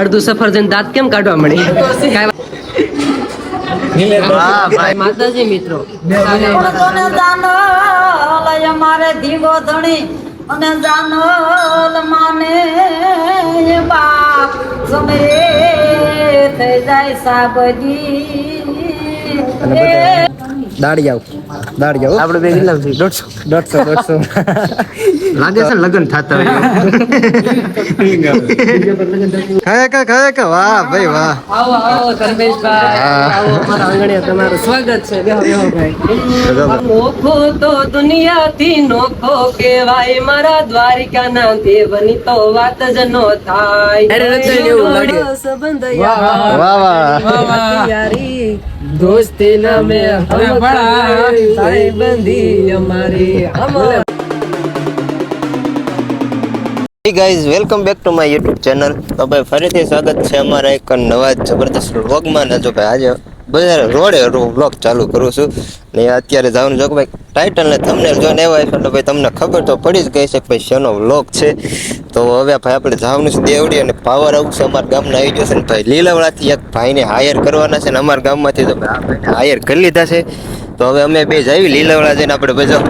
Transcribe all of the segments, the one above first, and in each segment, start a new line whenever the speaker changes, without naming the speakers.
અડધું સફરજન દાંત કેમ કાઢવા મળી? માતાજી મિત્રો.
મારે ધીંગો ધણી? અને જાનલ માને બાપ સમય થઈ જાય સાબજી
દાડી આવ દાડી આવ
આપણે બે કેટલા છે દોઢસો.
દોઢસો દોઢસો.
લાગે છે લગ્ન થતા હોય
ખાય કા ખાય કા વાહ ભાઈ વાહ.
આવો આવો ધર્મેશભાઈ. આવો અમારા આંગણે તમારું સ્વાગત છે. બેહો બેહો ભાઈ. નોખો તો દુનિયાથી નોખો કેવાય મારા દ્વારિકાના દેવની તો વાત જ નો થાય.
અરે રચાઈને એવું લાગે.
સંબંધ
વાહ વાહ
યારી. દોસ્તી નામે હમ ભાઈ
guys welcome back to my YouTube channel તો ભાઈ, ફરીથી સ્વાગત છે અમારા એક નવા જબરદસ્ત વ્લોગમાં ને જો ભાઈ, આજે બધા રોડે વ્લોગ ચાલુ કરું છું. ને અત્યારે જવાનું જો ભાઈ ટાઇટલ ને તમને જોઈને આવ્યા હશો તો ભાઈ, તમને ખબર તો પડી જ ગઈ છે ભાઈ, શેનો વ્લોગ છે. તો હવે ભાઈ, આપણે જવાનું છે દેવડી અને પાવર હાઉસ. અમારા ગામના આવી જશે ને ભાઈ લીલાવડાથી એક ભાઈને હાયર કરવાના છે. ને અમારા ગામમાંથી તો ભાઈ હાયર કરી લીધા છે. તો હવે અમે બે જાવી લીલાવડા જઈને આપણે પછી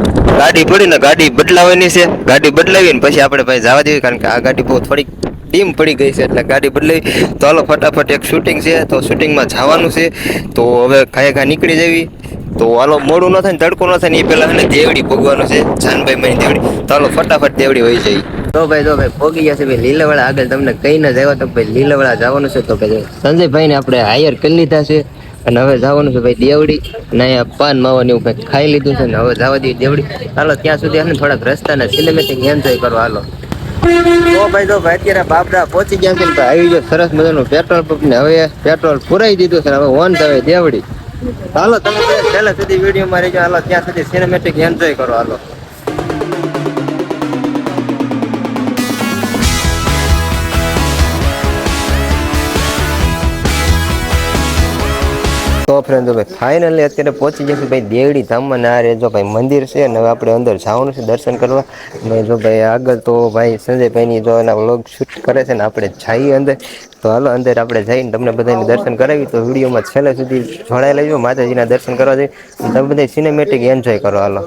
ગાડી પડી ને ગાડી બદલાવાની છે. ગાડી બદલાવી ને પછી આપણે ભાઈ જવા દેવી, કારણ કે આ ગાડી બહુ થોડીક ટીમ પડી ગઈ છે, એટલે ગાડી બદલાવી તો હાલો ફટાફટ એક શૂટિંગ છે, તો શૂટિંગમાં જવાનું છે. તો હવે ખાય ખા નીકળી જવી. તો હાલો મોડું ન થાય ને તડકો ન થાય ને એ પહેલાં એને દેવડી ભોગવાનું છે, જાનભાઈ મારી દેવડી. તો હાલો ફટાફટ દેવડી હોય જઈ. તો ભાઈ તો ભાઈ પોગી ગયા છે ભાઈ લીલાવાળા. આગળ તમને કઈ ના જાય તો ભાઈ, લીલાવાળા જવાનું છે તો ભાઈ સંજયભાઈ ને આપણે હાયર કરી લીધા છે. અને હવે જવાનું છે ભાઈ દેવડી ને પાન માવાની એવું કંઈક ખાઈ લીધું છે ને હવે જવા દઈએ દેવડી. હાલો, ત્યાં સુધી હાલે થોડાક રસ્તાના સિનેમેટિક એન્જોય કરો, હાલો. ભાઈ અત્યારે બાપડા પહોંચી ગયા છે આવી ગયો સરસ મજાનું પેટ્રોલ પંપ ને હવે પેટ્રોલ પુરાઈ દીધું છે હવે ઓન થવે દેવડી. હાલો, તમે છેલ્લા સુધી વિડીયોમાં રહેજો. હાલો, ત્યાં સુધી સિનેમેટિક એન્જોય કરો, હાલો. તો ફ્રેન્ડ ભાઈ ફાઇનલી અત્યારે પહોંચી જશે. ભાઈ, દેવડી ધામમાં ના રે જો ભાઈ મંદિર છે અને હવે આપણે અંદર જવાનું છે દર્શન કરવા. અને જો ભાઈ આગળ તો ભાઈ સંજયભાઈની જો એના વ્લોગ શૂટ કરે છે ને આપણે જઈએ અંદર. તો હાલો, અંદર આપણે જઈને તમને બધાને દર્શન કરાવી. તો વિડીયોમાં છેલ્લે સુધી જોડાઈ લેજો, માતાજીના દર્શન કરવા જઈએ તમે બધા સિનેમેટિક એન્જોય કરો, હાલો.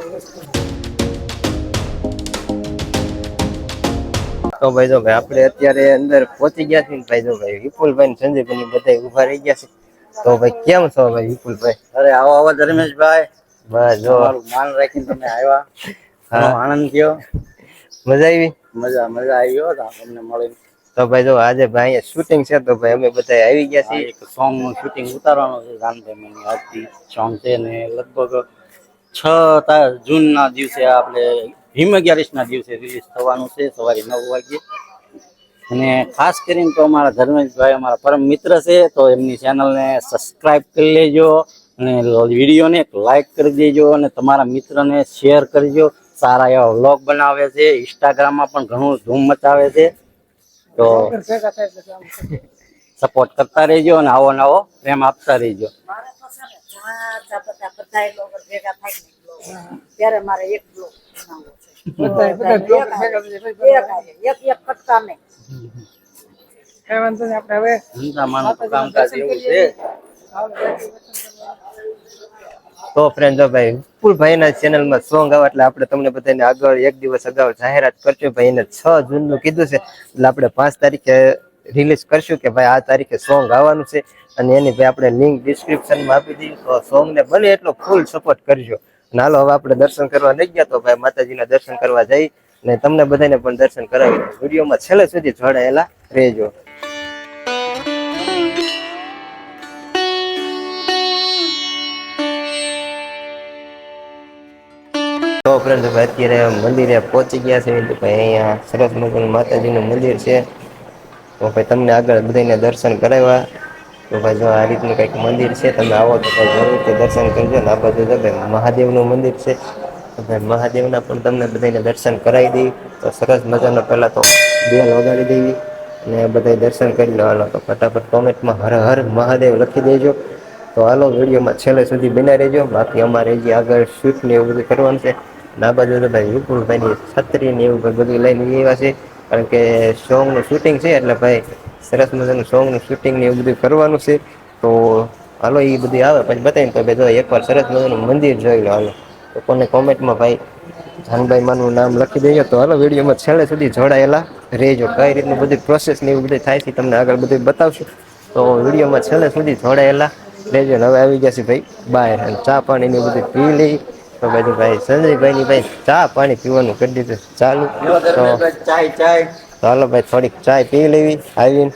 તો ભાઈ જો ભાઈ, આપણે અત્યારે અંદર પહોંચી ગયા છીએ ભાઈ જો ભાઈ, વિપુલભાઈ સંજયભાઈ બધા ઊભા રહી ગયા છે. તો ભાઈ કેમ છો ભાઈ વિપુલભાઈ?
અરે આવો આવો ધર્મેશભાઈ.
બસ જો.
માન રાખીને તમે આવ્યા. આનંદ થયો.
મજા આવી?
મજા મજા આવી ગયો તમને મળી
તો ભાઈ જો આજે ભાઈ શૂટિંગ છે તો ભાઈ અમે બધા આવી ગયા છીએ.
એક સોંગનું શૂટિંગ ઉતારવાનું છે જાનભાઈ આજથી સોંગ છે ને લગભગ છ જૂન ના દિવસે આપણે હિમ અગિયારીસ ના દિવસે રિલીઝ થવાનું છે સવારે નવ વાગ્યે. અને ખાસ કરીને તો અમારા ધર્મેશભાઈ અમારા પરમ મિત્ર છે, તો એમની ચેનલને સબસ્ક્રાઈબ કરી લેજો અને વિડીયોને એક લાઈક કરી દેજો અને તમારા મિત્રને શેર કરજો. સારા એવા વ્લોગ બનાવે છે ઇન્સ્ટાગ્રામમાં પણ ઘણું ધૂમ મચાવે છે. તો સપોર્ટ કરતા રહેજો અને આવો નવો પ્રેમ આપતા રહેજો.
ત્યારે મારે એક બ્લોક બનાવવો. એક એક કટકા નહીં.
ધંધામાનું કામકાજ એવું છે.
તો ફ્રેન્ડ ભાઈ વિપુલભાઈ ના ચેનલમાં સોંગ આવે એટલે આપણે તમને બધાને આગળ એક દિવસ અગાઉ જાહેરાત કરશું ભાઈ. ને છ જૂનનું કીધું છે. એટલે આપણે પાંચ તારીખે રિલીઝ કરશું કે ભાઈ આ તારીખે સોંગ આવવાનું છે. અને એની ભાઈ આપણે લિંક ડિસ્ક્રિપ્શનમાં આપી દઈએ. તો સોંગ ને બને એટલો ફૂલ સપોર્ટ કરજો. અને હવે આપણે દર્શન કરવા નહીં ગયા તો ભાઈ માતાજીના દર્શન કરવા જઈ ને તમને બધાને પણ દર્શન કરાવી. વિડીયોમાં છેલ્લે સુધી જોડાયેલા રહેજો. તો અત્યારે મંદિરે પહોંચી ગયા છે. ભાઈ અહીંયા સરસ મજાનું માતાજીનું મંદિર છે. તો ભાઈ તમને આગળ બધાને દર્શન કરાવ્યા. તો ભાઈ જો આ રીતનું કંઈક મંદિર છે, તમે આવો તો ભાઈ જરૂરથી દર્શન કરજો ને આ જો ભાઈ મહાદેવનું મંદિર છે. તો ભાઈ મહાદેવના પણ તમને બધાને દર્શન કરાવી દઈ. તો સરસ મજાનો પહેલાં તો બેલ વગાડી દેવી અને બધા દર્શન કરી લો. હાલો તો ફટાફટ કોમેન્ટમાં હર હર મહાદેવ લખી દેજો. તો હાલો વિડીયોમાં છેલ્લે સુધી બના રહેજો. બાકી અમારે જે આગળ શૂટ ને એવું બધું કરવાનું છે. ના બાજુ તો ભાઈ વિપુલભાઈની છત્રી ને એવું બધું લઈને આવ્યા છે. કારણ કે સોંગનું શૂટિંગ છે એટલે ભાઈ સરસ મજાનું સોંગનું શૂટિંગ ને એવું બધું કરવાનું છે. તો હાલો એ બધું આવે, પછી બતાવીને તો ભાઈ એકવાર સરસ મજાનું મંદિર જોઈ લો હાલો. તો કોને કોમેન્ટમાં ભાઈ જાનભાઈ માનું નામ લખી દઈએ તો હાલો વિડીયોમાં છેલ્લે સુધી જોડાયેલા રહેજો. કઈ રીતનું બધી પ્રોસેસ ને એવું બધું થાય છે તમને આગળ બધું બતાવશું. તો વિડીયોમાં છેલ્લે સુધી જોડાયેલા રહેજો. હવે આવી ગયા છે ભાઈ બહાર. અને ચા પાણી ને બધું પી લઈ. તો ભાઈ ભાઈ સંજયભાઈ ની ભાઈ ચા પાણી પીવાનું કરી દીધું. ચાલુ.
ચાય ચાય.
તો હાલો ભાઈ થોડીક ચાય પી લેવી આવીને.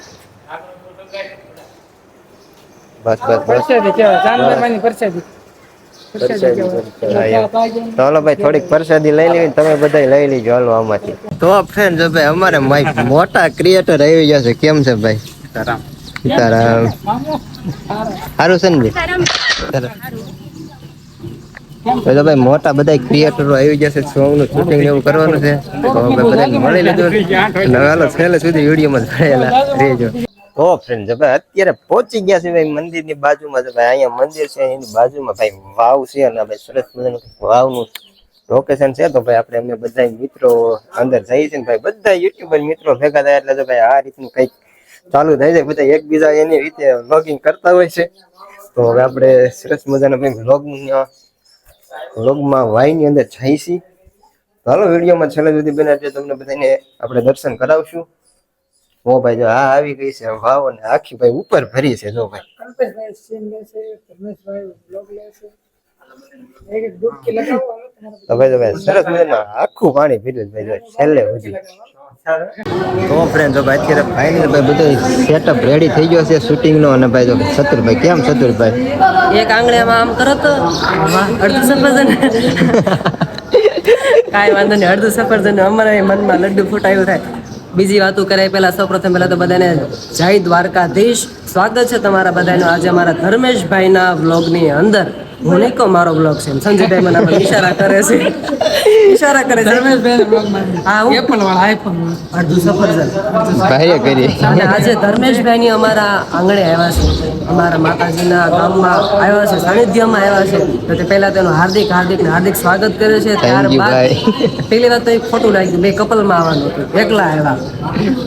બસ બસ બસ. હાલો ભાઈ થોડીક પ્રસાદી લઈ લેવી તમે બધા લઈ લેજો હાલો આમાંથી. તો ફ્રેન્ડ ભાઈ અમારે માઈક મોટા ક્રિએટર આવી જશે કેમ છે ભાઈ? સીતારામ. સારું છે ને સીતારામ. તો ભાઈ મોટા બધા ક્રિએટરો આવી ગયા છે સોંગનું શૂટિંગ એવું કરવાનું છે. તો મળી લીધું અને છેલ્લે સુધી વિડીયોમાં જોડાયેલા રહેજો. તો ફ્રેન્ડ ભાઈ અત્યારે પહોંચી ગયા છે ભાઈ મંદિરની બાજુમાં ભાઈ. અહીંયા મંદિર છે, એની બાજુમાં ભાઈ વાવ છે અને ભાઈ સરસ મજાનું વાવનું લોકેશન છે. તો ભાઈ આપણે અમે બધા મિત્રો અંદર જઈએ છીએ ભાઈ. બધા યુટ્યુબર મિત્રો ભેગા થાય એટલે તો ભાઈ આ રીતનું કંઈક ચાલુ થાય છે બધા એકબીજા એની રીતે વ્લોગિંગ કરતા હોય છે. તો હવે આપણે સરસ મજાના ભાઈ વ્લોગનું વ્લોગમાં વાઈની અંદર છીએ હાલો વિડીયોમાં છેલ્લે સુધી બને એટલે તમને બધાને આપણે દર્શન કરાવશું. ઓ ભાઈ જો આ આવી ગઈ છે વાવ અને આખી ભાઈ ઉપર ભરી છે જો ભાઈ. તો ભાઈ સરસ મજાનું આખું પાણી પીધું છે ભાઈ છેલ્લે સુધી. તો ફ્રેન્ડ જો ભાઈ અત્યારે ફાઇનલ ભાઈ બધો સેટઅપ રેડી થઈ ગયો છે શૂટિંગ નો. અને ભાઈ જો ચતુરભાઈ કેમ ચતુરભાઈ
એક આંગળીમાં આમ કરો તો અડધું સફરજન. કાંઈ વાંધો નહીં, અડધું સફરજન. અમારા મનમાં લડ્ડુ ફૂટાયું થાય. બીજી વાતો કરે પહેલાં, સૌપ્રથમ પહેલાં તો બધાને જય દ્વારકાધીશ. સ્વાગત છે તમારા બધાનું આજે અમારા ધર્મેશભાઈના વ્લોગની અંદર. હું નહીં કહું મારો વ્લોગ છે સંજય આમાં ઈશારા કરે છે. ઈશારા કરે છે. અડધું સફરજન
કરી.
આજે ધર્મેશભાઈ ની અમારા આંગણે આવ્યા છે. અમારા માતાજીના ગામમાં આવ્યા છે સાનિધ્યમાં આવ્યા છે. તો તે પહેલા તેનું હાર્દિક હાર્દિક હાર્દિક સ્વાગત કરે છે. ત્યારબાદ પેલી વાત તો એક ખોટું લાગ્યું. બે કપલમાં આવવાનું હતું. એકલા આવ્યા.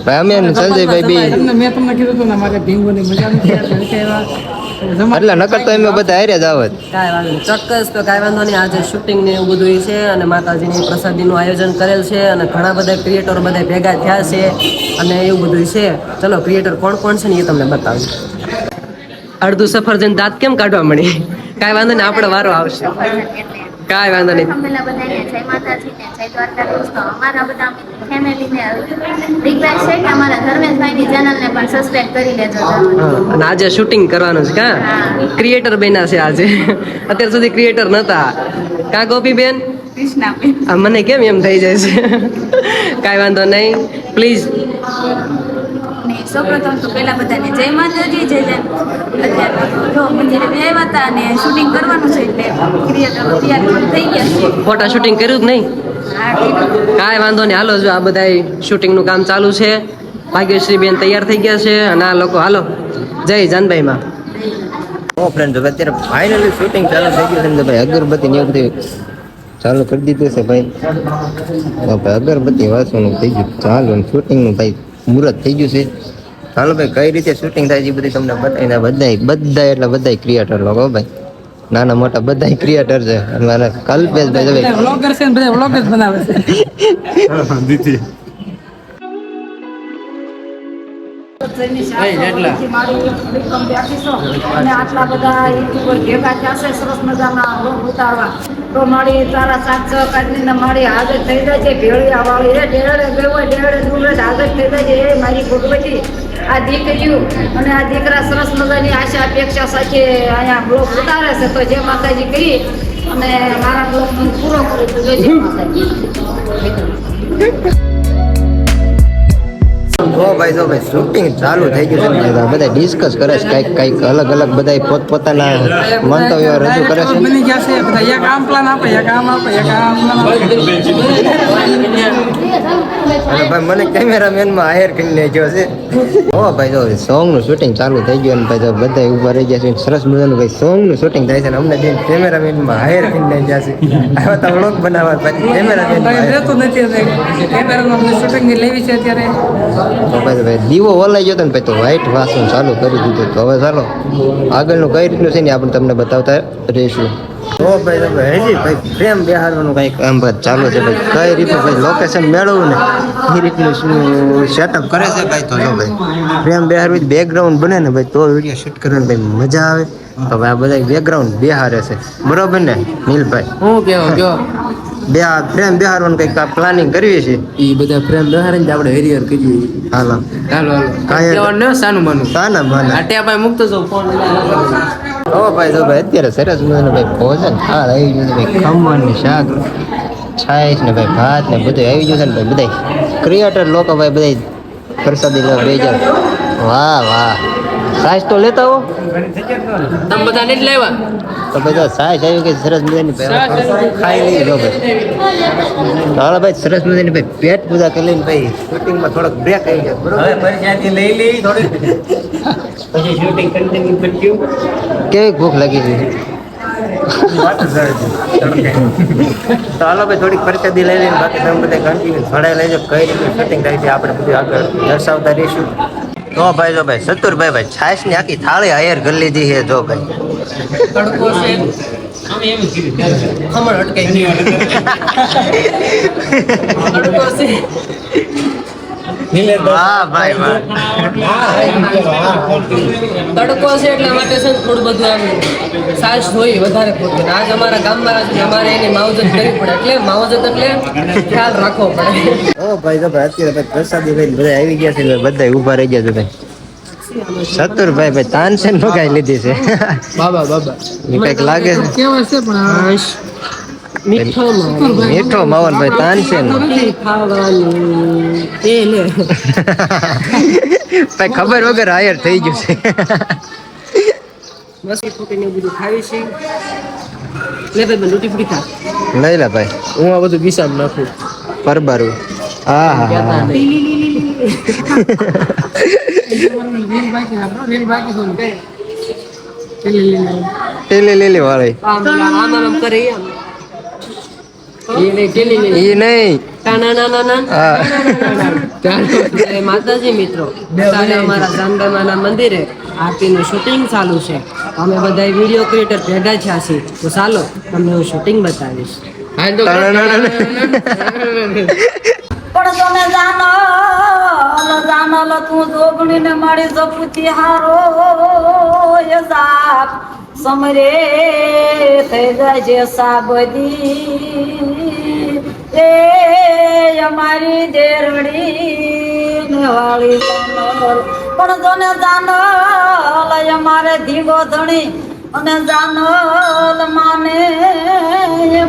ભાઈ અમે સંજયભાઈ બી
મેં તમને કીધું હતું ને મારે ભીંગોની મજા નથી આવતી. એટલે
નકર તો એમ બધા હારે જ આવત
કાંઈ વાંધો નહીં. ચોક્કસ તો કાંઈ વાંધો નહીં. આજે શૂટિંગ ને એવું બધું છે અને માતાજીની પ્રસાદીનું આયોજન કરેલ છે અને ઘણા બધા ક્રિએટરો બધા ભેગા થયા છે અને એવું બધું છે. ચલો ક્રિએટર કોણ કોણ છે ને એ તમને બતાવું. અડધું સફરજન દાંત કેમ કાઢવા મળી? કાંઈ વાંધો નહીં આપણો વારો આવશે. કાંઈ વાંધો નહીં.
પેલા બધાને જય માતાજી ને જય દ્વારકાધીશ તો અમારા બધા ફેમિલીને રિક્વેસ્ટ છે કે અમારા ધર્મેશભાઈની ચેનલને પણ સબસ્ક્રાઇબ કરી લેજો
અને આજે શૂટિંગ કરવાનું છે કા ક્રિએટર બન્યા છે આજે. અત્યાર સુધી ક્રિએટર નતા. કા ગોપી બેન આ મને કેમ એમ થઈ જાય છે? કાંઈ વાંધો નહીં. પ્લીઝ
સૌપ્રથમ તો પેલા બધાને જય માતાજી જય જય અત્યારે જો મંદિરે બે આવ્યા હતા અને શૂટિંગ કરવાનું છે એટલે ક્રિયા તૈયાર થઈ ગયા છે.
ફોટા શૂટિંગ કર્યું જ નહીં? કાંઈ વાંધો નહીં. હાલો જો આ બધા શૂટિંગનું કામ ચાલુ છે. ભાગ્યશ્રી બેન તૈયાર થઈ ગયા છે અને આ લોકો હાલો. જય જાનભાઈમાં
ઓ ફ્રેન્ડ અત્યારે ફાઇનલી શૂટિંગ ચાલુ થઈ ગયું છે ને ભાઈ અગરબત્તી ને એવું ચાલુ કરી દીધું છે ભાઈ. તો ભાઈ અગરબત્તી વાસવાનું થઈ ગયું. ચાલુ શૂટિંગનું ભાઈ મુહૂર્ત થઈ ગયું છે. ચાલો ભાઈ કઈ રીતે શૂટિંગ થાય છે એ બધી તમને બતાવીને બધાય બધા એટલે બધા ક્રિએટર લોકો ભાઈ. નાના મોટા બધા ક્રિએટર છે. અને મારા કલ્પેશભાઈ તો ભાઈ
વ્લોગર છે બધા વ્લોગ જ બનાવે છે.
મારું વિક્રમ બેઠી છું. અને આટલા બધા ભેગા થયા છે સરસ મજાના ઉતારવા. તો મારી તારા સાત સહકારની મારી હાજર થઈ જાય છે. ભેળિયા વાળી. એ ડેડે બેવો ડેડે હાજર થઈ જાય છે. મારી ભગવતી. આ દીકરીઓ અને આ દીકરા સરસ મજાની આશા, અપેક્ષા સાથે અહીંયા બ્લોક ઉતારે છે. તો જે માતાજી કરી અને મારા બ્લોક પૂરો કરે તો જય માતાજી.
ઓ ભાઈ જો ભાઈ શૂટિંગ ચાલુ થઈ ગયું છે ને બધા ડિસ્કસ કરે છે કંઈક કંઈક અલગ અલગ બધા પોતપોતાના મંતવ્યો રજૂ કરે છે.
બની ગયા છે બધા એક આમ પ્લાન આપે એક આમ આપે એક આમ પ્લાન
ભાઈ મને કેમેરામેનમાં હાયર કરી નાખ્યો છે. ઓ ભાઈ જો સોંગનું શૂટિંગ ચાલુ થઈ ગયું અને ભાઈ જો બધા ઊભા રહી ગયા છે સરસ મજાનું ભાઈ સોંગનું શૂટિંગ થાય છે અને અમને બેન કેમેરામેનમાં હાયર કરી નાખ્યા છે. આવા તો વ્લોગ બનાવવા પછી કેમેરામેન
ભાઈ રહેતું નથી કેમેરામાં અમને શૂટિંગ લેવી છે અત્યારે.
ભાઈ ભાઈ દીવો ઓલાઈ ગયો હતો ને ભાઈ તો વ્હાઈટ વાસણ ચાલુ કરી દીધું. તો હવે ચાલો આગળનું કઈ રીતનું છે ને આપણે તમને બતાવતા રહીશું. તો ભાઈ તો ભાઈ હજી ભાઈ પ્રેમ બેહાડવાનું કંઈક કામ ભાઈ ચાલુ છે ભાઈ. કઈ રીતનું ભાઈ લોકેશન મેળવવું ને? એ રીતનું શું સેટઅપ કરે છે ભાઈ? તો જો ભાઈ પ્રેમ બેકગ્રાઉન્ડ બને ને ભાઈ તો વીડિયો શૂટ કરવાની ભાઈ મજા આવે. તો ભાઈ આ બધા બેકગ્રાઉન્ડ બેહારે છે. બરોબર ને? નીલભાઈ.
હું કેવો?
બે આ પ્રેમ બેહારવાનું કંઈક પ્લાનિંગ કરીએ છીએ
એ બધા ફ્રેમ દહારે ને આપણે હેરિયર કરીએ.
હાલો.
હાલો હાલો. ન સાનું માનું?
સાના બાના
આટે આપણે મૂકતો છો ફોન
ઓ ભાઈ તો ભાઈ અત્યારે સરસ મજાનું ભાઈ ભોજન થાળ આવી ગયું છે ભાઈ ખમણ શાક છાશ ને ભાઈ ભાત ને બધું આવી ગયું છે ને ભાઈ બધા ક્રિએટર લોકો ભાઈ બધા પ્રસાદી લેવા બે વાહ વાહ. છાશ તો લેતા હો
તમે બધા નથી લાવ્યા?
તો બધા સાઈઝ આવી કે સરસ મજાની ખાઈ લઈએ લો ભાઈ. હાલો ભાઈ સરસ મજાની ભાઈ પેટ પૂજા કરી લઈને ભાઈ શૂટિંગમાં થોડોક બ્રેક આવી ગયો બરોબર?
લઈ લઈ થોડી પછી શૂટિંગ કન્ટિન્યુ કર્યું.
કેવી ભૂખ લાગી છે? તો હાલો ભાઈ થોડીક પ્રસાદી લઈ લઈને બાકી તમે બધા કન્ટિન્યુ ભણાઈ લેજો કઈ રીતે સેટિંગ થાય છે આપણે બધું આગળ દર્શાવતા રહીશું. તો ભાઈ જો ભાઈ સતુરભાઈ ભાઈ છાશની આખી થાળી હાયર કરી લીધી છે જો ભાઈ.
તડકો છે. ખમણ અટકાઈ ગયું. તડકો છે.
વાહ ભાઈ વાહ
તડકો છે એટલા માટે છે થોડું બધું આમ સાસ હોય વધારે પૂરતું. આજ અમારા ગામમાં છે અમારે એની માવજત કરવી પડે. એટલે માવજત એટલે ખ્યાલ રાખવો પડે.
ઓ ભાઈ ભાઈ અત્યારે પ્રસાદી લઈને બધા આવી ગયા છે બધા ઊભા રહી ગયા છે ભાઈ. સતુરભાઈ ભાઈ તાનસેન મગાઈ લીધી છે.
બાબા બાબા.
કંઈક લાગે છે.
કેવા છે પણ
મીઠો
મીઠો માવન ભાઈ તાનસેન. ભાઈ ખબર વગર હાયર થઈ ગયું છે.
બસ એ ફૂટીને બધું ખાવી છે. લે ભાઈ બંધ રોટી ફૂટી ખા.
લઈ લે ભાઈ.
હું આ બધું ગીસામ નાખું.
પરબારું. હા હા હા. લીલી લીલી વાળી.
આમ આમ કરે આમ.
ઈ નહીં
ના? ના ના ના માતાજી મિત્રો. અત્યારે અમારા જામદામાના મંદિરે આરતીનું શૂટિંગ ચાલુ છે. અમે બધા વીડિયો ક્રિએટર ભેગા થયા છીએ. તો ચાલો તમને હું શૂટિંગ બતાવીશ.
હા તો
પણ તમે જાનલ જાનલ તું જોગણીને મારી જપુતી હારો એ સાપ સમરે થઈ જાય છે સાબદી. એ અમારી દેરડી ને વાળી જાનલ પણ જોને જાનલ અમારે ધીગો ધણી. અને જાનલ માને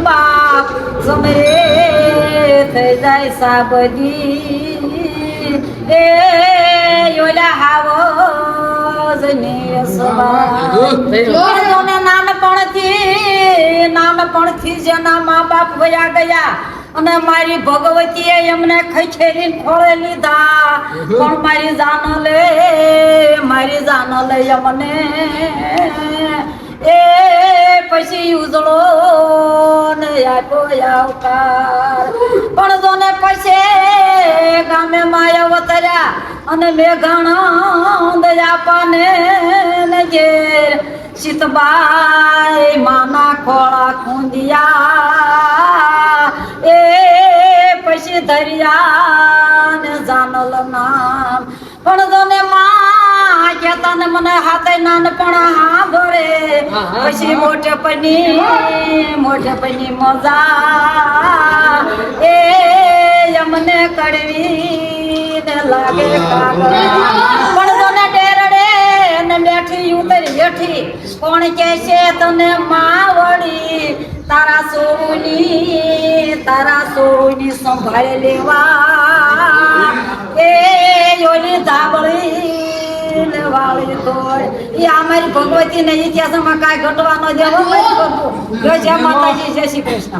બાપ. સમરે થઈ જાય સાબદી. એ યોલા હાવો નાનપણથી નાનપણથી જેના મા બાપ વયા ગયા અને મારી ભગવતીએ એમને ખખેરી ખોળે લીધા. પણ મારી જાન લે મારી જાન લે અમને. એ પછી ઉજળો ને આપ્યો આવકાર. પણ જોને પછી ગામે માયા વતર્યા અને મેઘાણા દયા પાને ને ઘેર સીતબાઈ માના ખોળા ખૂંદિયા. એ પછી ધરિયા ને જાનલ નામ. પણ જોને માં ને મને હાથે નાનપણા હા ભરે પછી મોટે પની મોટે પની મજા. એ અમને કડવી ને લાગે પણ જોને ડેરડે ને બેઠી ઉતરી હેઠી કોણ કે છે તને માવડી? તારા સોની તારા સોની સંભાળી લેવા. એ યોની ધાબળી ને વાળી તોડ એ અમારી ભગવતી ને ઇતિહાસમાં કાંઈ ઘટવા ન દેવો જય જય માતાજી જય શ્રી કૃષ્ણ.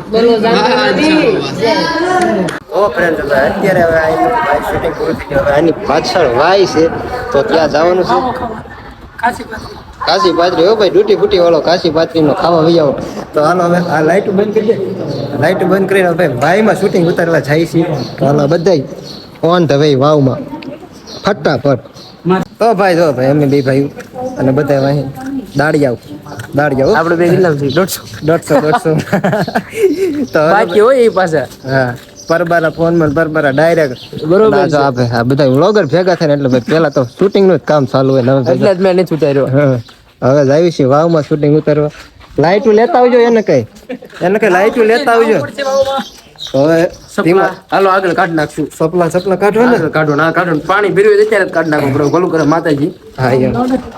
ઓ ફ્રેન્ડ અત્યારે હવે આની શૂટિંગ પૂરું થઈ ગયું. હવે આની પાછળ વાય છે તો ત્યાં જવાનું છે. કાશી પાત્રી હો ભાઈ ડૂટી ફૂટી વાળો કાશી પાત્રીનો ખાવા વહી આવો. તો હાલો હવે આ લાઈટ બંધ કરી દે. લાઈટ બંધ કરીને ભાઈ ભાઈમાં શૂટિંગ ઉતારવા જાય છે. તો હાલો બધાય ઓન ધ વે વાવમાં. ફટાફટ. તો ભાઈ તો ભાઈ અમે બે ભાઈ અને બધા અહીં દાડિયાઓ દાડિયાઓ
આપણે બે કેટલા છે દોઢસો.
દોઢસો દોઢસો. તો
બાકી હોય એ પાછા.
હા પરબારા ફોનમાં પરબારા ડાયરેક્ટ
બરોબર
જો આપે આ બધા વ્લોગર ભેગા થાય ને એટલે ભાઈ પેલા તો શૂટિંગનું જ કામ ચાલુ હોય ને હવે
એટલે જ મેં નથી ઉતાર્યો.
હવે જાવી છે વાવમાં શૂટિંગ ઉતારવા. લાઈટો લેતા આવજો એને કઈ. એને કઈ લાઈટ લેતા આવજો. તો હવે
હાલો આગળ કાઢ નાખશું.
સપલા સપલા કાઢો ને.
કાઢો ના કાઢો પાણી ભીરવે હોય ત્યારે કાઢ નાખો. બરોબર ભલું કરે માતાજી.
હા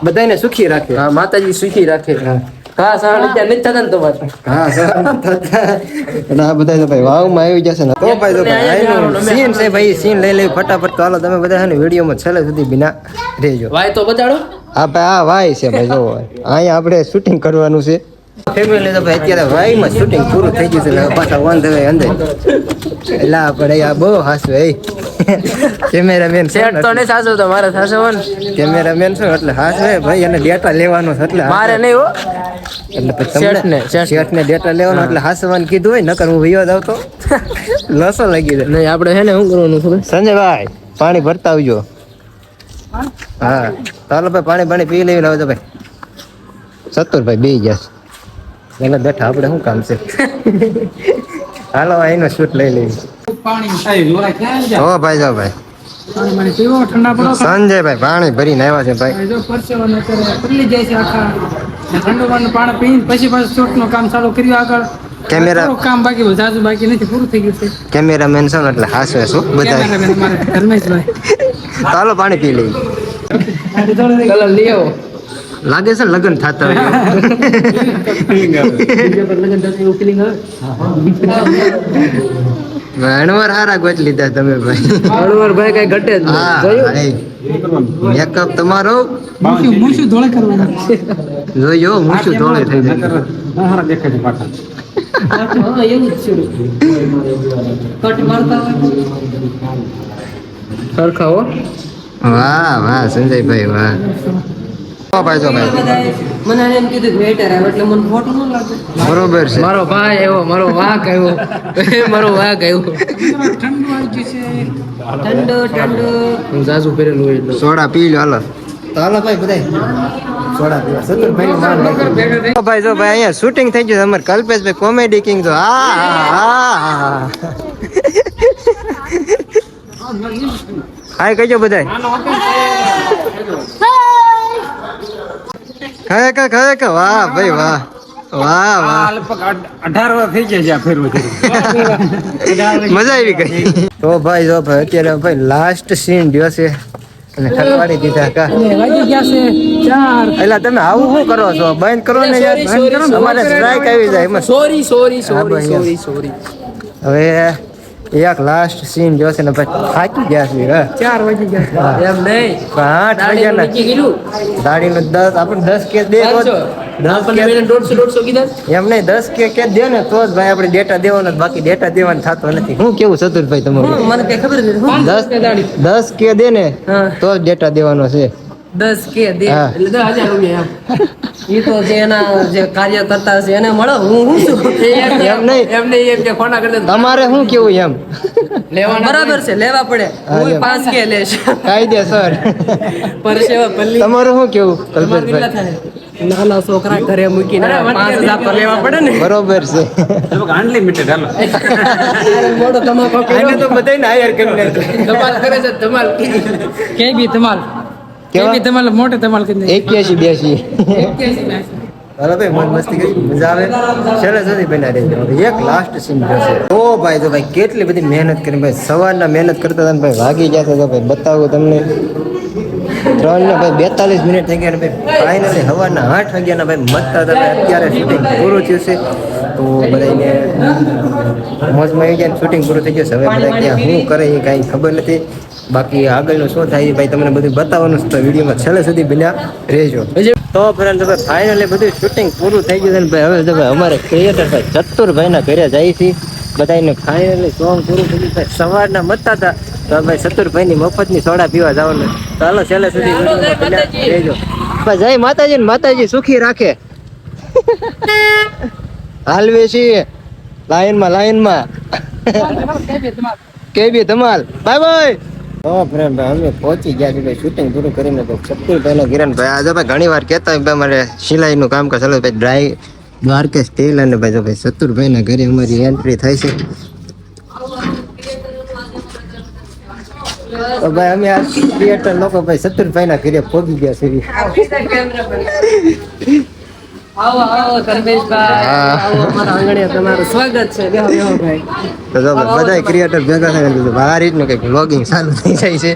બધાને સુખી રાખે.
હા માતાજી સુખી રાખે.
હા.
હા અત્યારે નથી થતા ને તમારે?
હા સર અને આ બધા તો ભાઈ વાવમાં આવી જશે ને. તો ભાઈ તો ભાઈ સીન છે ભાઈ સીન લઈ લઈ ફટાફટ તો હાલો તમે બધા છે ને વિડીયોમાં છેલ્લે સુધી બિના રહેજો.
વાય તો બતાડો.
ભાઈ આ વાય છે ભાઈ જો અહીંયા આપણે શૂટિંગ કરવાનું છે. ફેમિલી તો ભાઈ અત્યારે વાયમાં શૂટિંગ પૂરું થઈ ગયું છે હવે પાછા વન ધવે અંદર. એટલે આપણે આ બહુ હાસવે કેમેરામેન છે
સેટ તો નહીં સાચો તો મારે થશે ને
કેમેરામેન છો એટલે હાસવે ભાઈ એને ડેટા લેવાનો છે એટલે
મારે નહીં હો.
એટલે પછી તમને
શેઠને.
શેઠને ડેટા લેવાનો એટલે હાસવાનું કીધું હોય નકર હું વિયો જ આવતો. લસો લાગી જાય.
નહીં આપણે છે ને શું કરવાનું
સંજયભાઈ પાણી ભરતા આવજો. હા. ચાલો ભાઈ પાણી પાણી પી લેવી લાવજો ભાઈ. સત્તરભાઈ બે ગયા એને બેઠા આપણે શું કામ છે? હાલો એનો શૂટ લઈ
લઈ
હો ભાઈ જો ભાઈ. સંજયભાઈ પાણી ભરીને આવ્યા છે ભાઈ.
ને પછી પાછું શૂટનું કામ ચાલુ કર્યું આગળ.
કેમેરા-
કામ બાકી જાજુ બાકી નથી પૂરું થઈ ગયું છે.
કેમેરામેન છે ને એટલે હાસવે શું બધા
ધર્મેશભાઈ.
ચાલો પાણી પી
કલર લઈ આવો.
લાગે છે ને લગ્ન થતા હોય ભણવાર હારા ગોચ લીધા તમે ભાઈ.
અણવર ભાઈ કઈ ઘટે જ નહીં.
હા મેકઅપ તમારો?
મુશુ મૂછું ધોળે કરવાનો.
જોયો મુશુ ધોળે થઈ જાય
હારા દેખાય છે પાછા.
હા એવું જ છે. કટ મારતા સરખા હો.
વાહ વાહ સંજયભાઈ વાહ. ઓ ભાઈ જો ભાઈ.
મને એમ કીધું વેટર આવે એટલે મને ખોટું ન લાગે.
બરોબર છે.
મારો ભાઈ એવો મારો વાઘ આવ્યો. મારો વાઘ આવ્યો.
ઠંડુ આવી ગયું છે.
ઠંડો ઠંડો. હું જાજુ પહેરેલું હોય એટલે.
સોડા પી લો હાલો. તો હાલો ભાઈ બધા ભાઈ જો ભાઈ અહીંયા શૂટિંગ થઈ ગયું છે. અમારે કલ્પેશભાઈ કોમેડી કિંગ તો આ હા હાય કહેજો બધા ખાય કા ખાય કા વાહ ભાઈ વાહ. વાહ વાહ.
અઢાર વાર થઈ ગયા છે આ ફેરવું
મજા આવી ગઈ. તો ભાઈ જો ભાઈ અત્યારે ભાઈ લાસ્ટ સીન રહ્યો છે. અને ઠરવાડી દીધા કા.
વાગી ગયા છે ચાર.
એટલે તમે આવું શું કરો છો? બંધ કરો ને યાર બંધ કરો ને. અમારે સ્ટ્રાઇક આવી જાય
sorry sorry sorry sorry sorry
હવે એક લાસ્ટ સીન જો છે ને ભાઈ થાકી ગયા છે હા.
ચાર વાગી ગયા
એમ નહીં.
આઠ વાગ્યા
નક્કી કર્યું
દાડીનું દસ આપણે દસ કે દે દસ કે
દોઢસો દોઢસો કીધા.
એમ નહીં દસ કે કે દે ને તો જ ભાઈ આપણે ડેટા દેવાનો બાકી ડેટા દેવાનો થતો નથી. હું કેવું ચતુરભાઈ તમારું?
મને કઈ ખબર નથી.
દસ દસ કે દે ને
હા.
તો જ ડેટા દેવાનો છે.
દસ કે દે.
હા.
એટલે દસ હજાર રૂપિયા એમ. ઈ તો જે એના જે કાર્ય કરતા હશે એને મળે. હું હું શું
એમ નહીં.
એમ એમ કે ખોના કરી
તમારે શું કેવું એમ?
લેવા બરાબર છે લેવા પડે.
હું
પાંચ કે લેશ.
કાયદેસર.
પરસેવા પલ્લી.
તમારું શું કેવું કલ્પેશભાઈ?
નાના છોકરા ઘરે મૂકીને પાંચ હજાર તો લેવા પડે ને.
બરોબર છે.
અનલિમિટેડ હાલો.
મોટો તમાકુ
તો બધાને હાયર કરી નાખ્યો.
ધમાલ કરે છે ધમાલ.
કે બી ધમાલ.
કેવા?
તમારે મોટે તમારે દે
એક્યાસી બ્યાસી અરે ભાઈ મોજ મસ્તી કરી. મજા આવે. છેલ્લે સુધી બના રહી એક લાસ્ટ સીન જશે. ઓ ભાઈ તો ભાઈ કેટલી બધી મહેનત કરી ભાઈ સવારના મહેનત કરતા હતા ને ભાઈ વાગી જશે તો ભાઈ બતાવું તમને. ત્રણ ને ભાઈ બેતાલીસ મિનિટ થઈ ગયા ને ભાઈ ફાઇનલી સવારના આઠ વાગ્યાના ભાઈ મતતા હતા. ભાઈ અત્યારે શૂટિંગ પૂરું થયું છે. તો બધાને મોજમાં આવી ગયા શૂટિંગ પૂરું થઈ ગયું છે. હવે બધા ક્યાં શું કરે એ કાંઈ ખબર નથી. બાકી આગળનું શું થાય ભાઈ તમને બધું બતાવવાનું છે તો વિડીયોમાં છેલ્લે સુધી બન્યા રહેજો. તો ફ્રેન્ડ હવે ફાઇનલી બધું શૂટિંગ પૂરું થઈ ગયું છે ને ભાઈ હવે તમે ભાઈ અમારે ક્રિએટર ભાઈ ચતુરભાઈના ઘરે જાય છે. બધાને ફાઇનલી સોંગ પૂરું થઈ ગયું સવારના મતતા હતા તો ભાઈ ચતુરભાઈની મફતની સોડા પીવા જવાનું ચાલો છેલ્લે સુધી બન્યા રહેજો. ભાઈ જય માતાજી ને માતાજી સુખી રાખે. હાલવે છીએ લાઈનમાં લાઈનમાં. કે બી ધમાલ? Bye bye. તો ફ્રેન્ડ ભાઈ, અમે પહોંચી ગયા છે ભાઈ શૂટિંગ પૂરું કરીને સત્તુર ભાઈ કિરણ ભાઈ આજે ભાઈ, ઘણી વાર કહેતા હોય મારે સિલાઈનું કામ કરે ચાલો ભાઈ ડ્રાય દ્વારકેશ સ્ટીલ અને ભાઈ ભાઈ સત્તુરભાઈના ઘરે અમારી એન્ટ્રી થાય છે. તો ભાઈ, અમે આ થિયેટર લોકો, ભાઈ સત્તુરભાઈ ના ઘરે પહોંચી ગયા છીએ.
આવો આવો ધર્મેશભાઈ. આવો અમારા આંગણે તમારું સ્વાગત છે. બેહો બેહો ભાઈ.
તો જો બધા ક્રિએટર ભેગા થઈને કીધું કંઈક વ્લોગિંગ ચાલુ થઈ જાય છે.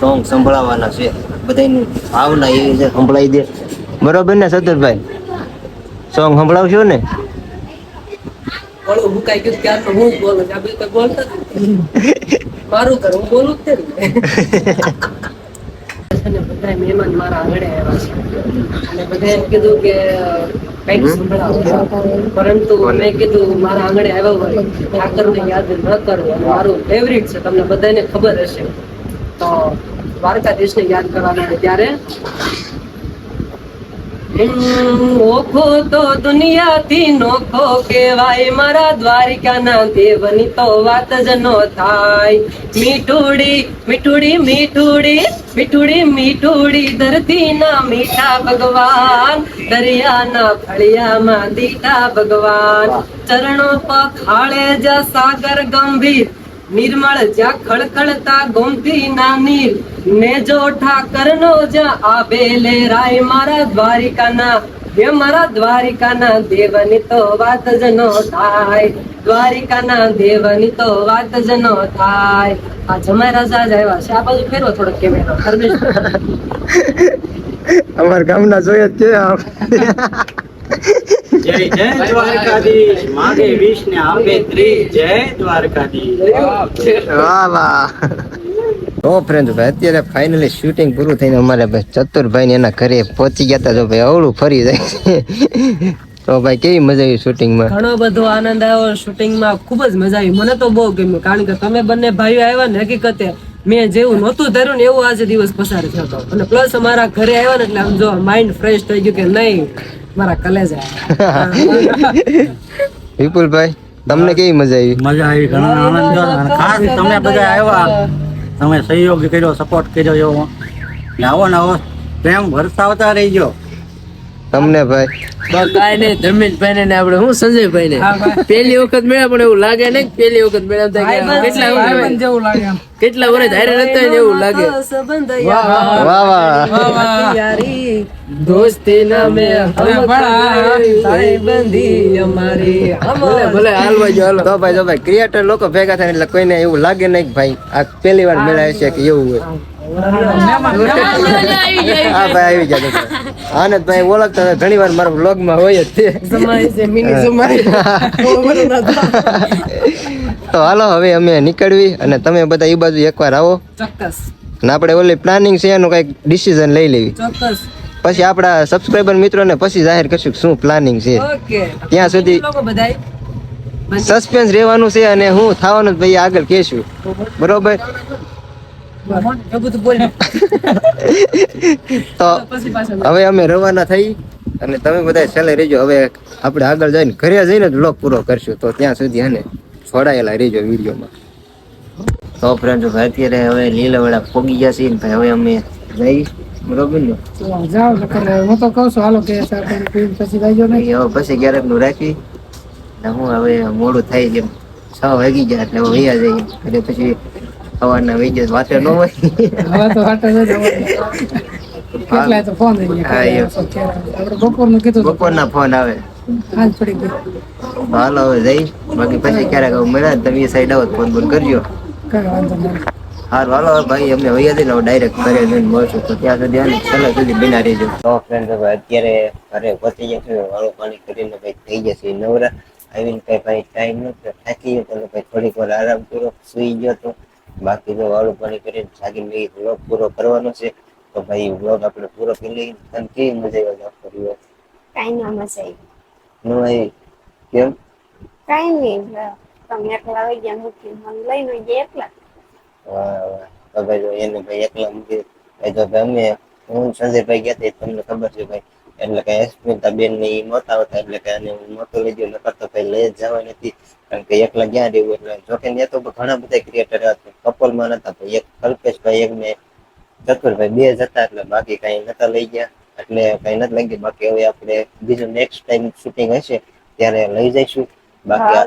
સોંગ સંભળાવવાના છે. બધાનું ભાવના એવી રીતે સંભળાવી દે.
બરોબર ને સતરભાઈ સોંગ સંભળાવશો ને?
બોલો હું કઈ કીધું ત્યાર હું જ બોલું આ બીજું કોઈ બોલતા મારું ઘર, હું બોલું જ તે ને. પરંતુ મેં કીધું, મારા આંગણે આવ્યા હોય. ઠાકરને યાદ ન કરવું મારું ફેવરિટ છે. તમને બધાને ખબર હશે. તો દ્વારકાધીશને યાદ કરવાના ત્યારે ઓખો તો દુનિયાથી નોખો કેવાય મારા દ્વારિકાના દેવની તો વાત જ નો થાય. મીઠુડી મીઠુડી મીઠુડી મીઠુડી મીઠુડી, ધરતીના મીઠા ભગવાન. દરિયાના ફળિયામાં દીઠા ભગવાન. ચરણો પખાળે જ સાગર ગંભીર. નિર્મળ જ્યાં ખળખળતા ગોમતી ના નીર ને જો ઠાકર નો જ્યાં આબે લે રાય મારા દ્વારિકાના હે મારા દ્વારિકાના દેવની તો વાત જ નો થાય દ્વારિકાના દેવની તો વાત જ નો થાય. આ જમાઈ રાજા જ આવ્યા છે. આ બાજુ ફેરવો થોડોક કેમેરો
અમારા ગામના જોઈએ છે.
જય જય દ્વારકાધીશ માગે વિષ ને આપે ત્રીસ જય દ્વારકાધીશ
વાહ વાહ. તો ફ્રેન્ડ ભાઈ અત્યારે ફાઇનલી શૂટિંગ પૂરું થઈને અમારે ભાઈ ચતુરભાઈ ને એના ઘરે પહોંચી ગયા તા જો ભાઈ અવળું ફરી જાય તો ભાઈ કેવી મજા આવી શૂટિંગમાં
ઘણો બધો આનંદ આવ્યો શૂટિંગમાં ખૂબ જ મજા આવી. મને તો બહુ ગમ્યું કારણ કે તમે બંને ભાઈઓ આવ્યા ને હકીકતે મેં જેવું નહોતું ધર્યું ને એવું આજે દિવસ પસાર થયો હતો. અને પ્લસ અમારા ઘરે આવ્યા ને એટલે આમ જો માઇન્ડ ફ્રેશ થઈ ગયું કે નહીં મારા કલેજા.
વિપુલભાઈ તમને કેવી મજા આવી?
મજા આવી ઘણો આનંદ થયો. અને ખાસ તમે બધા આવ્યા. તમે સહયોગ કર્યો સપોર્ટ કર્યો એવો. ને આવો ને આવો. પ્રેમ વરસાવતા રહીજો.
તમને ભાઈ.
કાંઈ નહીં ધર્મેશભાઈ ને આપણે હું સંજયભાઈ ને પેલી વખત મળ્યા પણ એવું લાગે ને કે પેલી વખત મળ્યા કેટલા
જેવું લાગે
કેટલા વર્ષ હારે રહેતા હોય એવું લાગે?
વાહ વાહ
દોસ્તી ના મે બંધી અમારી.
ભલે ભલે હાલવા જો હાલો.
તો ભાઈ જો ભાઈ ક્રિએટર લોકો ભેગા થાય એટલે કોઈને એવું લાગે નહીં ભાઈ આ પહેલી વાર મેળાય છે કે એવું હોય. આવી જાય આનંદ ભાઈ ઓળખતા હતા, ઘણી વાર મારા vlog માં હોય તે હાલો હવે અમે નીકળવી અને તમે બધા એ બાજુ એકવાર આવો
ચોક્કસ
અને આપણે ઓલી પ્લાનિંગ છે એનું કંઈક ડિસિઝન લઈ લેવી પછી આપણા સબસ્ક્રાઈબર મિત્રોને પછી જાહેર કરશું શું પ્લાનિંગ છે ત્યાં સુધી સસ્પેન્સ રહેવાનું છે અને હું થવાનું ભાઈ આગળ કહેશું. બરોબર? તો હવે અમે રવાના થઈ અને તમે બધા છેલ્લે રહેજો. હવે આપણે આગળ જઈને ઘરે જઈને જ બ્લોગ પૂરો કરશું. તો ત્યાં સુધી એને છોડાયેલા રહેજો વિડીયોમાં.
તો ફ્રેન્ડ ભાઈ અત્યારે હવે લીલાવાળા પોગી ગયા છે ભાઈ હવે અમે જઈ બરોબર ને?
જાઓ હું તો કહું છું હાલો કે પછી જાયજો નહીં
હવે પછી ક્યારેકનું રાખી હું હવે મોડું થાય જેમ છ વાગી ગયા એટલે હવે વયા જઈએ એટલે પછી સવારના વહી જાય વાતે ન હોય.
હવે તો વાતે જ કેટલાય તો ફોન થઈ ગયા. આપણે બપોરનું કીધું
બપોરના ફોન આવે.
હાલ પડી ગઈ
હાલો હવે જઈ. બાકી પછી ક્યારેક મળ્યા ને તમે સાઈડ આવો ફોન બોન કરજો.
વાંધો
હાલો હવે ભાઈ અમે વૈયા જઈને હવે ડાયરેક્ટ ઘરે જઈને મળશું. તો ત્યાં સુધી આને છેલ્લા સુધી બિના રહેજો. તો ફ્રેન્ડ હવે અત્યારે ઘરે પહોંચી છે વાળું પાણી કરીને ભાઈ થઈ જશે. નવરા આવીને કઈ ભાઈ ટાઈમ નથી. થાકી ગયો તો ભાઈ થોડીક વાર આરામ કરો સુઈ ગયો તો. બાકી જો વાળું પાણી કરીને જાગીને લઈ વ્લોગ પૂરો કરવાનો છે. તો ભાઈ વ્લોગ આપણે પૂરો કરી લઈએ તને કેવી મજા આવી આખો દિવસ
કાંઈ ન મજા આવી.
ન આવી. કેમ?
કાંઈ નહીં તમે એકલા આવી ગયા મૂકી મને લઈને ગયા એકલા.
વાહ વાહ. તો ભાઈ જો એને ભાઈ એકલા મૂકી ભાઈ તો અમે
હું સંજયભાઈ ગયા હતા તમને ખબર છે ભાઈ. એટલે કે સ્મિતા બેન ને એ મોતા આવતા એટલે કે આને હું મોતો લઈ ગયો. નકર તો ભાઈ લઈ જ જવા નથી કારણ કે એકલા ક્યાં રહેવું એટલે જોકે ત્યાં તો ઘણા બધા ક્રિએટર હતા. કપલમાં નતા ભાઈ એક કલ્પેશભાઈ એક ને ચતુરભાઈ બે જ હતા એટલે બાકી કઈ નતા લઈ ગયા. એટલે કઈ નથી લઈ ગયા બાકી હવે આપણે બીજું નેક્સ્ટ ટાઈમ શૂટિંગ હશે ત્યારે લઈ જઈશું. બાકી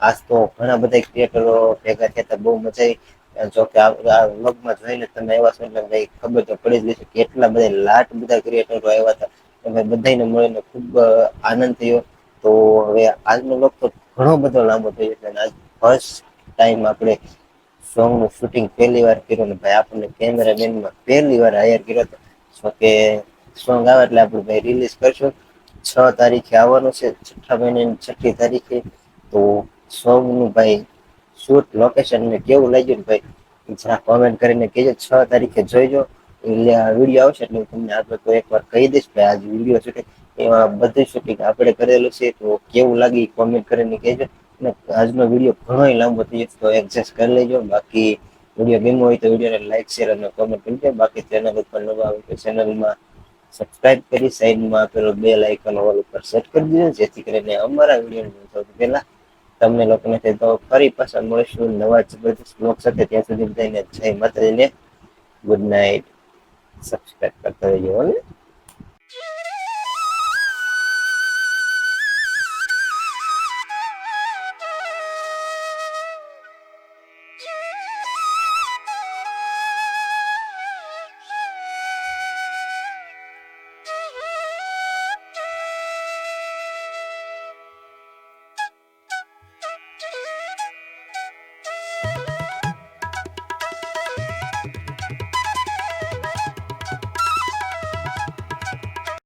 આજ તો ઘણા બધા ક્રિએટરો ભેગા થયા હતા બહુ મજા આવી. જો કે આ આ જોઈને તમે આવ્યા છો એટલે ભાઈ ખબર તો પડી જ ગઈ છે કેટલા બધા લાટ બધા ક્રિએટરો આવ્યા હતા. તમે બધાને મળીને ખૂબ આનંદ થયો. તો હવે આજનો vlog તો ઘણો બધો લાંબો થઈ જશે અને આજ ફર્સ્ટ ટાઈમ આપણે સોંગનું શૂટિંગ પહેલી વાર કર્યું ને ભાઈ આપણને કેમેરામેનમાં પહેલી વાર હાયર કર્યો હતો. સો કે સોંગ આવે એટલે આપણે ભાઈ રિલીઝ કરશું. છ તારીખે આવવાનું છે, છઠ્ઠા મહિનાની છઠ્ઠી તારીખે. તો સોંગનું ભાઈ શૂટ લોકેશન ને કેવું લાગ્યું ને ભાઈ જરા કોમેન્ટ કરીને કહેજો. છ તારીખે જોઈજો. એટલે વીડિયો આવશે એટલે હું તમને આગળ તો એકવાર કહી દઈશ ભાઈ આજ વીડિયો શૂટિંગ એમાં બધી શૂટિંગ આપણે કરેલું છે તો કેવું લાગી કોમેન્ટ કરીને કહેજો. અને આજનો વીડિયો ઘણો લાંબો થઈ જશે તો એડજસ્ટ કરી લેજો. બાકી વીડિયો ગમ્યો હોય તો વિડીયોને લાઈક શેર અને કોમેન્ટ કરજો બાકી ચેનલ ઉપર નવા આવે તો ચેનલમાં સબસ્ક્રાઇબ કરી સાઈડમાં આપેલો બે લાઇકન ઓલ ઉપર સેટ કરી દીધો જેથી કરીને અમારા વીડિયો સૌથી પહેલા તમને લોકોને થઈ તો ફરી પાછા મળીશું નવા જબરદસ્ત બ્લોગ સાથે. ત્યાં સુધી બધાને જય માતાજીને ગુડ નાઇટ સબસ્ક્રાઇબ કરતા રહેજો ને